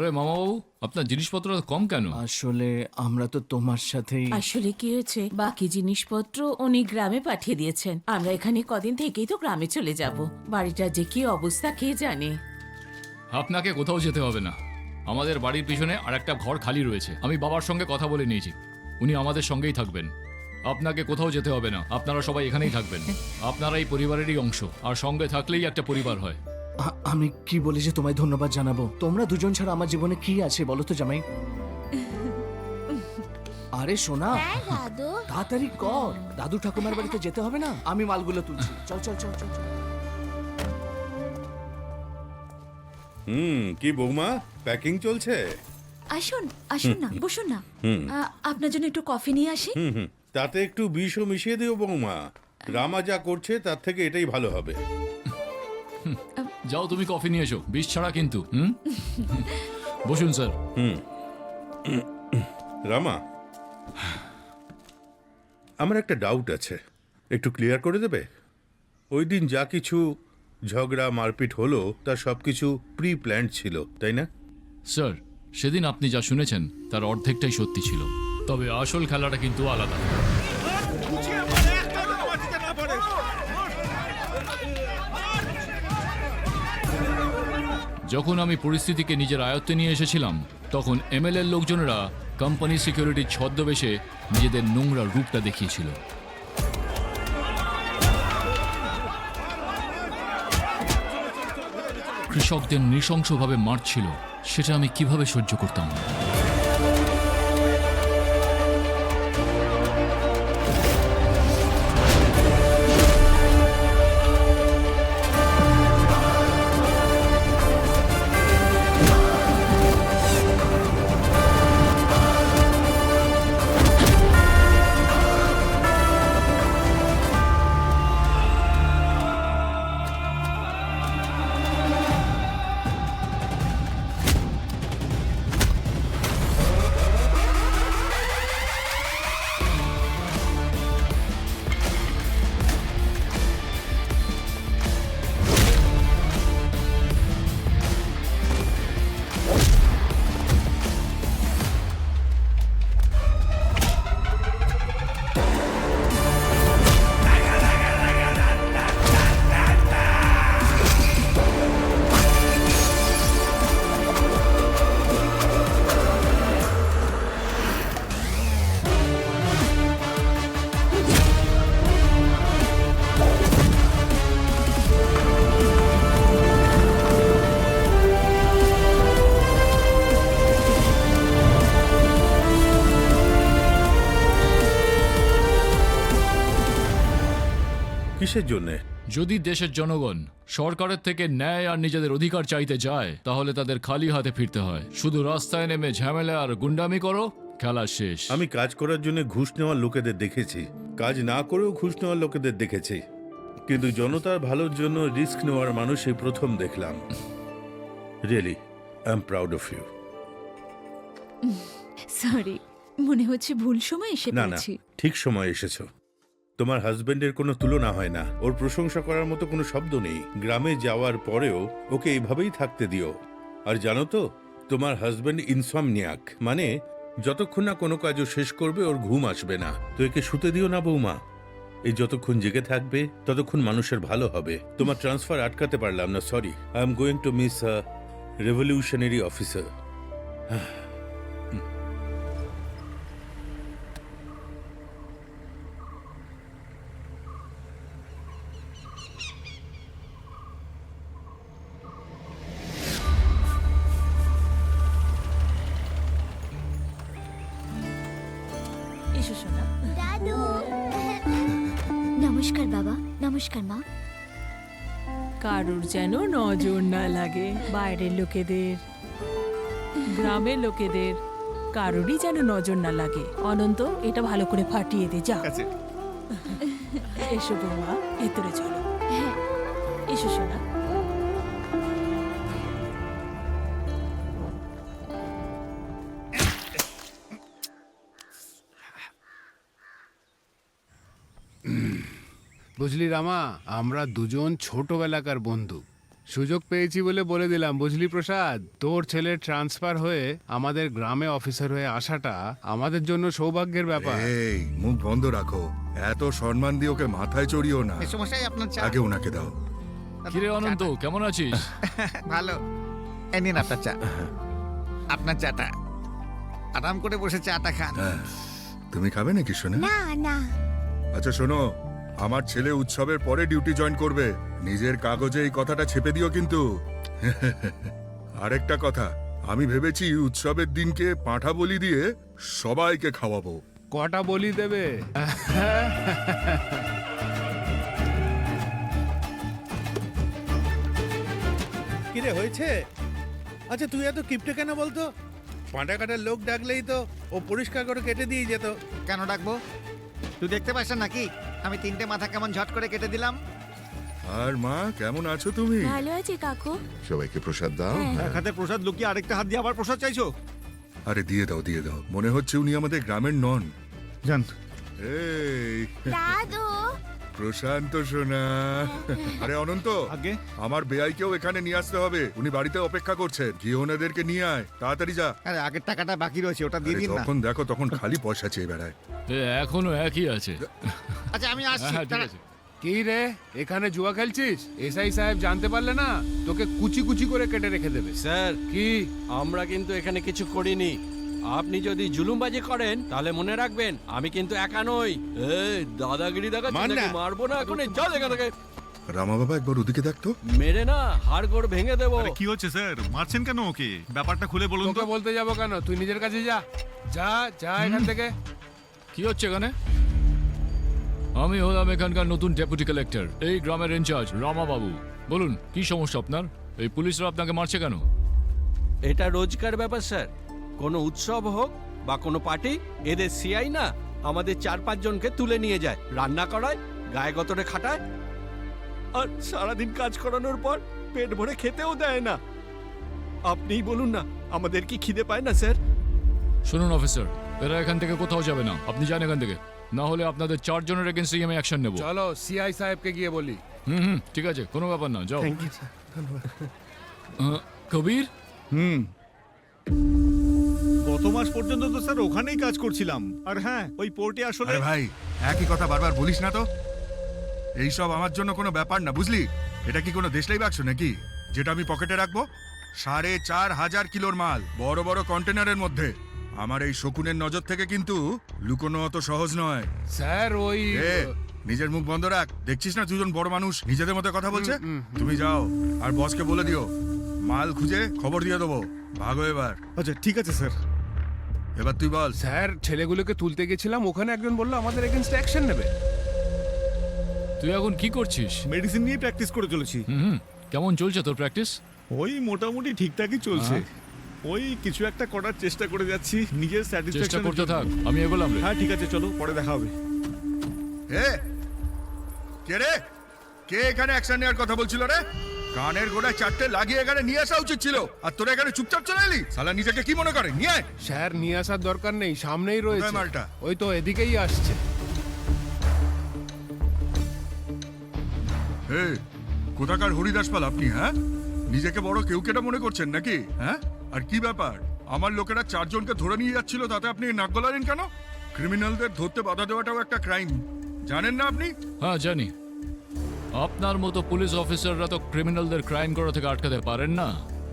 আরে মামাবাবু আপনার জিনিসপত্র কম কেন? আসলে আমরা তো তোমার সাথেই আসলে কি হয়েছে? বাকি জিনিসপত্র উনি গ্রামে পাঠিয়ে দিয়েছেন। আমরা এখানে কদিন থেকেই তো গ্রামে চলে যাব। বাড়িটা যে কি অবস্থা কে জানে? আপনাকে কোথাও যেতে হবে না। আমাদের বাড়ির পিছনে আর একটা ঘর খালি রয়েছে। আমি বাবার সঙ্গে কথা বলে নিয়েছি। উনি আমাদের সঙ্গেই থাকবেন। আপনাকে কোথাও যেতে হবে না। আপনারা সবাই এখানেই থাকবেন। আপনারা এই পরিবারেরই অংশ। আর সঙ্গে থাকলেই একটা পরিবার হয়। আমি কি বলে যে তোমায় ধন্যবাদ জানাব? তোমরা দুজন ছাড়া আমার জীবনে কি আছে বলো তো জামাই? আরে সোনা দাদু। তাড়াতাড়ি কর। দাদু ঠাকুমার বাড়িতে যেতে হবে না? আমি মালগুলো তুলছি। চল চল চল চল। হুম কি বৌমা? প্যাকিং চলছে? আসুন আসুন না বসুন না। আপনার জন্য একটু কফি নিয়ে আসি। হুম হুম তাতে একটু বিষও মিশিয়ে দিও বৌমা। রামা যা করছে তার থেকে এটাই ভালো হবে। যাও তুমি কফি নিয়ে এসো। বিষ ছাড়া কিন্তু হুম? বসুন স্যার। রামা আমার একটা ডাউট আছে। একটু ক্লিয়ার করে দেবে? ওই দিন যা কিছু ঝগড়া মারপিট হলো তা সব কিছু প্রি প্ল্যান্ড ছিল তাই না? স্যার সেদিন আপনি যা শুনেছেন তার অর্ধেকটাই সত্যি ছিল। তবে আসল খেলাটা কিন্তু আলাদা। যখন আমি পরিস্থিতিকে নিজের আয়ত্তে নিয়ে এসেছিলাম, তখন এমএলএর লোকজনেরা কোম্পানি সিকিউরিটির ছদ্মবেশে নিজেদের নোংরা রূপটা দেখিয়েছিল। কৃষকদের নৃশংসভাবে মারছিল, সেটা আমি কীভাবে সহ্য করতাম? কিসের জন্যে। যদি দেশের জনগণ সরকারের থেকে ন্যায় আর নিজেদের অধিকার চাইতে যায় তাহলে তাদের খালি হাতে ফিরতে হয়। শুধু রাস্তায় নেমে ঝামেলা আর গুন্ডামি করো খেলা শেষ। আমি কাজ করার জন্য ঘুষ নেওয়ার লোকেদের দেখেছি। কাজ না করেও ঘুষ নেওয়ার লোকেদের দেখেছি। কিন্তু জনতার ভালোর জন্য রিস্ক নেওয়ার মানুষ এই প্রথম দেখলাম। Really I am proud of you sorry মনে হচ্ছে ভুল সময় এসে না না পড়েছি। ঠিক সময় এসেছ। তোমার হাজবেন্ডের কোনো তুলনা হয় না। ওর প্রশংসা করার মতো কোনো শব্দ নেই। গ্রামে যাওয়ার পরেও ওকে এইভাবেই থাকতে দিও। আর জানো তো, তোমার হাজবেন্ড ইনসমনিয়াক। মানে যতক্ষণ না কোনো কাজও শেষ করবে, ওর ঘুম আসবে না। তো একে শুতে দিও না, বৌমা। এই যতক্ষণ জেগে থাকবে, ততক্ষণ মানুষের ভালো হবে। তোমার ট্রান্সফার আটকাতে পারলাম না, sorry. I am going to miss a revolutionary officer. নমস্কার মা। কারুর যেন নজর না লাগে বাইরের লোকেদের গ্রামের লোকেদের কারুরই যেন নজর না লাগে। অনন্ত এটা ভালো করে ফাটিয়ে দে যা। এসো বৌমা ভেতরে চলো। বুঝলি রামা আমরা দুজন ছোটবেলাকার বন্ধু। সুযোগ পেয়েছি বলে বলে দিলাম বুঝলি প্রসাদ? তোর ছেলে ট্রান্সফার হয়ে আমাদের গ্রামে অফিসার হয়ে আসাটা আমাদের জন্য সৌভাগ্যের ব্যাপার। এই মুখ বন্ধ রাখো। এত সম্মান দিয়ে ওকে মাথায় চড়িও না। সমস্যাই আপনার চা আগে ওনাকে দাও। কিরে অনন্ত কেমন আছিস? ভালো। নিন আপনার চা। আপনার চাটা। আরাম করে বসে চাটা খান। হ্যাঁ। তুমি খাবে নাকি শোনা না না। আচ্ছা শোনো আমার ছেলে উৎসবের পরে ডিউটি জয়েন করবে। নিজের কাগজে এই কথাটা ছেপে দিও কিন্তু। আরেকটা কথা আমি ভেবেছি উৎসবের দিনকে পাঁঠা বলি দিয়ে সবাইকে খাওয়াবো। কটা বলি দেবে? কিরে হয়েছে? আচ্ছা তুই এত কিপটে কেন বলতো? পাঁটা কাটার লোক ডাকলেই তো ও পরিষ্কার করে কেটে দিয়ে যেত। কেন ডাকবো? তুই দেখতে পাচ্ছ নাকি? আমি তিনটে মাথা কেমন ঝট করে কেটে দিলাম। আর মা কেমন আছো তুমি? ভালো আছি কাকু। সবাইকে প্রসাদ দাও এক হাতে প্রসাদ লুকিয়ে আরেকটা হাত দিয়ে আবার প্রসাদ চাইছো? আরে দিয়ে দাও দিয়ে দাও। মনে হচ্ছে উনি আমাদের গ্রামের নন। জান। এই। দাদু প্রশান্ত সোনা। আরে অনন্ত আগে? আমার বেআইকেও এখানে নিয়ে আসতে হবে। উনি বাড়িতে অপেক্ষা করছেন। গিয়ে ওনাদেরকে নিয়ে আয়। তাড়াতাড়ি যা। আরে আগের টাকাটা বাকি রয়েছে ওটা দিয়ে আরে দিন না। যখন দেখো তখন খালি পয়সা চেয়ে বেড়ায়। এ, এখনও একই আছে। আচ্ছা আমি আসছি। হ্যাঁ ঠিক। আছে। কি রে? এখানে জুয়া খেলছিস? এসআই সাহেব জানতে পারলে না তোকে কুচি কুচি করে কেটে রেখে দেবে। স্যার কি? আমরা কিন্তু এখানে কিছু করিনি। আপনি যদি জুলুমবাজি করেন তাহলে মনে রাখবেন আমি কিন্তু একা নই। এই দাদাগিরি। নাকি? মারবো না এখন চল এখান থেকে। রামা বাবা একবার ওদিকে দেখতো মেরে না হাড় গোড় ভেঙে দেবো। কি হচ্ছে স্যার? মারছেন কেন ওকে? ব্যাপারটা খুলে বলুন তো। তোকে বলতে যাব কেন? তুই নিজের কাছে যা। যা যা এখান থেকে। কি হচ্ছে এখানে? আমি হলাম এখানকার নতুন ডেপুটি কালেক্টর এই গ্রামের ইনচার্জ রামা বাবু। বলুন কি সমস্যা আপনার? এই পুলিশরা আপনাকে মারছে কেন? এটা রোজকার ব্যাপার স্যার। কোনো উৎসব হোক বা কোনো পার্টি এদের সিআই না আমাদের চার পাঁচ জনকে তুলে নিয়ে যায়। রান্না করায় গায়ে গতরে খাটায়। আর সারাদিন কাজ করানোর পর পেট ভরে খেতেও দেয় না। আপনিই বলুন না আমাদের কি খিদে পায় না স্যার? শুনুন অফিসার এরা এখান থেকে কোথাও যাবে না। আপনি যান এখান থেকে। না হলে আপনাদের চারজনের এগেন্স্টে আমি অ্যাকশন নেব। চলো সিআই সাহেবকে গিয়ে বলি। হুম হুম ঠিক আছে কোনো ব্যাপার না যাও। আহ, কবির? গত মাস পর্যন্ত তো স্যার ওখানেই কাজ করছিলাম। আর হ্যাঁ ওই পোর্টে আসলে আরে ভাই একই কথা বারবার বলিস না তো। এইসব আমার জন্য কোনো ব্যাপার না বুঝলি? এটা কি কোনো দেশলাই বাক্স নাকি? যেটা আমি পকেটে রাখব? সাড়ে চার হাজার কিলোর মাল বড় বড় কন্টেনারের মধ্যে। আমার এই শকুনের নজর থেকে কিন্তু লুকোনো অত সহজ নয়। স্যার ওই এ নিজের মুখ বন্ধ রাখ। দেখছিস না দুজন বড় মানুষ নিজেদের মধ্যে কথা বলছে? তুমি যাও আর বসকে বলে দিও। মাল খুঁজে খবর দিয়ে দেবো। ভাগো এবার। আচ্ছা ঠিক আছে স্যার। এবার তুই বল। স্যার ছেলেগুলোকে তুলতে গেছিলাম ওখানে একজন বলল আমাদের এগেনস্ট অ্যাকশন নেবে। তুই এখন কি করছিস? মেডিসিন নিয়ে প্র্যাকটিস করে চলেছি। হুম কেমন চলছে তোর প্র্যাকটিস ওই মোটামুটি ঠিকঠাকই চলছে। ওই কিছু একটা করার চেষ্টা করে যাচ্ছি নিজের চেষ্টা স্যাটিসফ্যাকশন করতে থাক আমি এগোলাম রে। হ্যাঁ ঠিক আছে চলো পরে দেখা হবে। এ কে রে? কে এখানে অ্যাকশন নেওয়ার কথা বলছিল রে? কানের গোড়ায় চারটে লাগিয়ে এখানে নিয়ে আসা উচিত ছিল। আর তোরা এখানে চুপচাপ চলে এলি? সালা নিজেকে কি মনে করে? নিয়ে আয়। স্যার নিয়ে আসার দরকার নেই সামনেই রয়েছে। কোথায় মালটা? ওই তো এদিকেই আসছে। হে কোথাকার হরিদাস পাল আপনি হ্যাঁ? নিজেকে বড় কেউ কেটা মনে করছেন নাকি? হ্যাঁ? আর কি ব্যাপার? আমার লোকেরা চারজনকে ধরে নিয়ে যাচ্ছিল তাতে আপনি নাক গলালেন কেন? ক্রিমিনালদের ধরতে বাধা দেওয়াটাও একটা ক্রাইম। জানেন না আপনি? হ্যাঁ জানি। আপনার মতো পুলিশ অফিসাররা তো ক্রিমিনালদের ক্রাইম করা থেকে আটকাতে পারেন না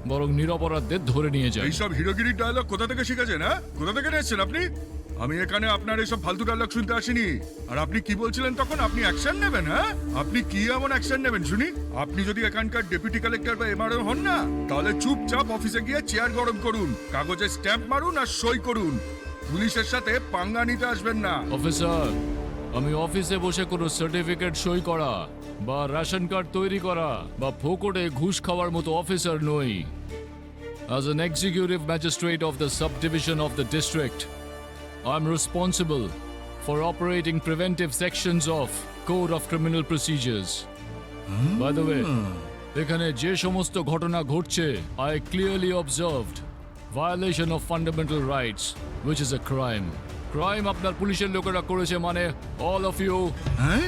বরং নিরপরাধদের ধরে নিয়ে যায় এইসব হিরোগিরির ডায়লগ কোথা থেকে শিখেছেন হ্যাঁ? কোথা থেকে নিয়েছেন আপনি? আমি এখানে আপনার এইসব ফালতু ডায়লগ শুনতে আসিনি। আর আপনি কি বলছিলেন তখন? আপনি অ্যাকশন নেবেন হ্যাঁ? আপনি কি এমন অ্যাকশন নেবেন শুনি? আপনি যদি এখানকার ডেপুটি কালেক্টর বা এমআরও হন না তাহলে চুপচাপ অফিসে গিয়ে চেয়ার গরম করুন কাগজে স্ট্যাম্প মারুন আর সই করুন। পুলিশের সাথে পাঙ্গা নিতে আসবেন না। অফিসার আমি অফিসে বসে কোনো সার্টিফিকেট সই করা বা রেশন কার্ড তৈরি করা বা ফোকটে ঘুষ খাওয়ার মতো অফিসার নই As an executive magistrate of the subdivision of the district, I'm responsible for operating preventive sections of Code of Criminal Procedures. By the way, এখানে যে সমস্ত ঘটনা ঘটছে I clearly observed violation of fundamental rights, which is a crime. Crime আপনার পুলিশের লোকেরা করেছে মানে অল অফ ইউ হ্যাঁ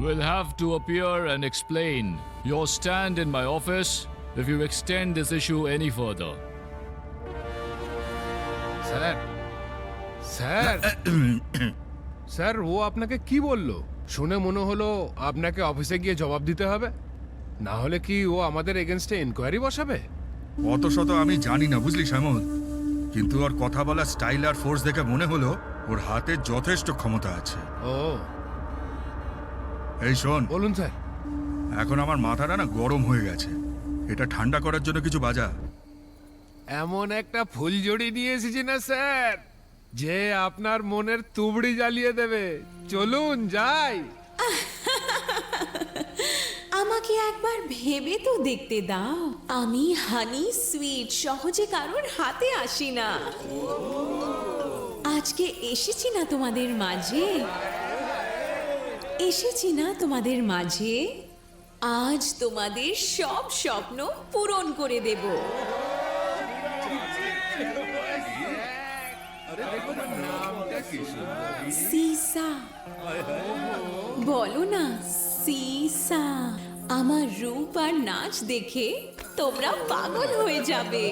will have to appear and explain your stand in my office if you extend this issue any further. Sir sir sir ও আপনাকে কি বলল? শুনে মনে হলো আপনাকে অফিসে গিয়ে জবাব দিতে হবে। না হলে কি ও আমাদের এগেনস্টে ইনকোয়ারি বসাবে? অত শত আমি জানি না বুঝলি শ্যামল? কিন্তু ওর কথা বলার স্টাইল আর ফোর্স দেখে মনে হলো ওর হাতে যথেষ্ট ক্ষমতা আছে। ও এই শোন। বলুন স্যার। এখন আমার মাথাটা না গরম হয়ে গেছে। এটা ঠান্ডা করার জন্য কিছু বাজা। এমন একটা ফুলজড়ি নিয়ে এসেছি না স্যার যে আপনার মনের তুবড়ি জ্বালিয়ে দেবে। চলুন যাই। আমাকে একবার ভেবে তো দেখতে দাও। আমি হানি সুইট সহজে কারোর হাতে আসি না। আজকে এসেছি না তোমাদের মাঝে? এসেছি না তোমাদের মাঝে? আজ তোমাদের সব স্বপ্ন পূরণ করে দেব। বলো না, সিসা, আমার রূপ আর নাচ দেখে তোমরা পাগল হয়ে যাবে।